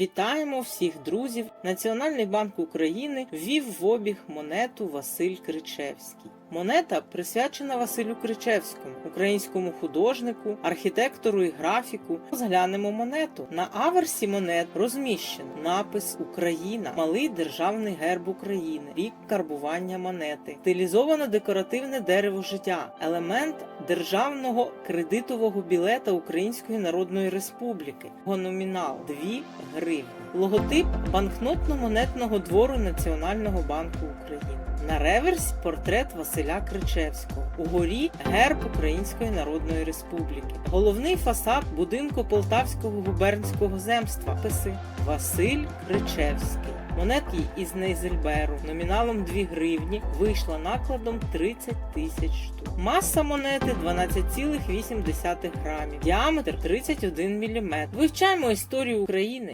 Вітаємо всіх друзів! Національний банк України ввів в обіг монету Василь Кричевський. Монета присвячена Василю Кричевському, українському художнику, архітектору і графіку. Розглянемо монету. На аверсі монет розміщено напис Україна, малий державний герб України, рік карбування монети, стилізовано декоративне дерево життя, елемент державного кредитового білета Української Народної Республіки. Його номінал 2 гривні. Логотип банкнотно-монетного двору Національного банку України. На реверсі портрет Василя Кричевського. Угорі герб Української Народної Республіки. Головний фасад будинку Полтавського губернського земства. Писи Василь Кричевський. Монетки із Нейзельберу номіналом 2 гривні вийшла накладом 30 тисяч штук. Маса монети 12,8 грамів, діаметр 31 мм. Вивчаємо історію України.